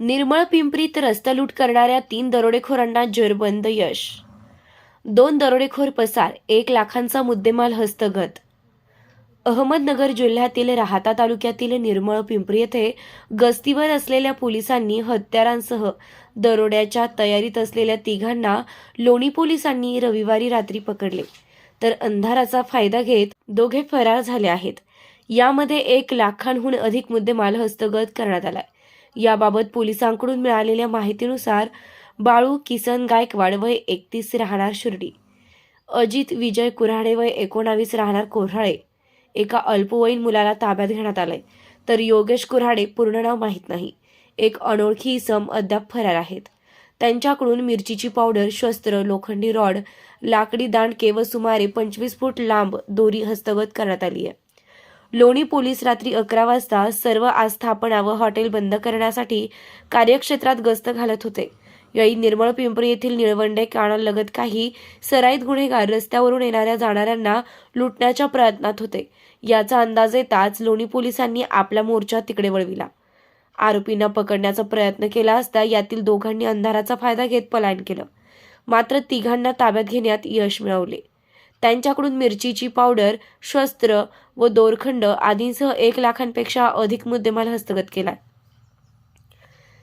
निर्मळ पिंपरीत रस्ता लूट करणाऱ्या तीन दरोडेखोरांना जेरबंद यश. दोन दरोडेखोर पसार एक लाखांचा मुद्देमाल हस्तगत. अहमदनगर जिल्ह्यातील राहाता तालुक्यातील निर्मळ पिंपरी येथे गस्तीवर असलेल्या पोलिसांनी हत्यारांसह दरोड्याच्या तयारीत असलेल्या तिघांना लोणी पोलिसांनी रविवारी रात्री पकडले. तर अंधाराचा फायदा घेत दोघे फरार झाले आहेत. यामध्ये एक लाखांहून अधिक मुद्देमाल हस्तगत करण्यात आलाय. याबाबत पोलिसांकडून मिळालेल्या माहितीनुसार बाळू किसन गायकवाड वय एकतीस राहणार शिर्डी. अजित विजय कुऱ्हाडे वय एकोणावीस राहणार कोऱ्हाळे. एका अल्पवयीन मुलाला ताब्यात घेण्यात आलंय. तर योगेश कुऱ्हाडे पूर्ण नाव माहीत नाही. एक अनोळखी इसम अद्याप फरार आहेत. त्यांच्याकडून मिरचीची पावडर शस्त्र लोखंडी रॉड लाकडी दांडके व सुमारे पंचवीस फूट लांब दोरी हस्तगत करण्यात आली आहे. लोणी पोलीस रात्री अकरा वाजता सर्व आस्थापना व हॉटेल बंद करण्यासाठी कार्यक्षेत्रात गस्त घालत होते. यावेळी निर्मळ पिंपरी येथील निळवंडे कानालगत काही सराईत गुन्हेगार रस्त्यावरून येणाऱ्या जाणाऱ्यांना लुटण्याच्या प्रयत्नात होते. याचा अंदाज येताच लोणी पोलिसांनी आपला मोर्चा तिकडे वळविला. आरोपींना पकडण्याचा प्रयत्न केला असता यातील दोघांनी अंधाराचा फायदा घेत पलायन केलं. मात्र तिघांना ताब्यात घेण्यात यश मिळवले. त्यांच्याकडून मिरचीची पावडर शस्त्र व दोरखंड आदींसह एक लाखांपेक्षा अधिक मुद्देमाल हस्तगत केला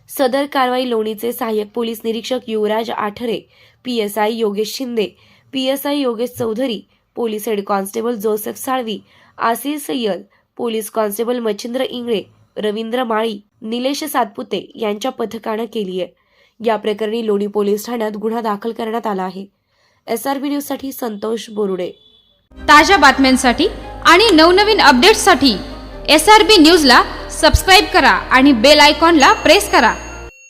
सदर कारवाई लोणीचे सहाय्यक पोलीस निरीक्षक Yuvraj Athare P S I Yogesh Shinde P S I Yogesh Chaudhari police head constable Joseph Salvi Asir Sayyad police constable Machhindra Ingale Ravindra Mali Nilesh Satpute यांच्या पथकानं केली आहे या प्रकरणी लोणी पोलीस ठाण्यात गुन्हा दाखल करण्यात आला आहे. एस आर बी न्यूजसाठी संतोष बोरुडे. ताज्या बातम्यांसाठी आणि नवनवीन अपडेट्ससाठी एस आर बी न्यूजला सबस्क्राईब करा आणि बेल आयकॉनला प्रेस करा.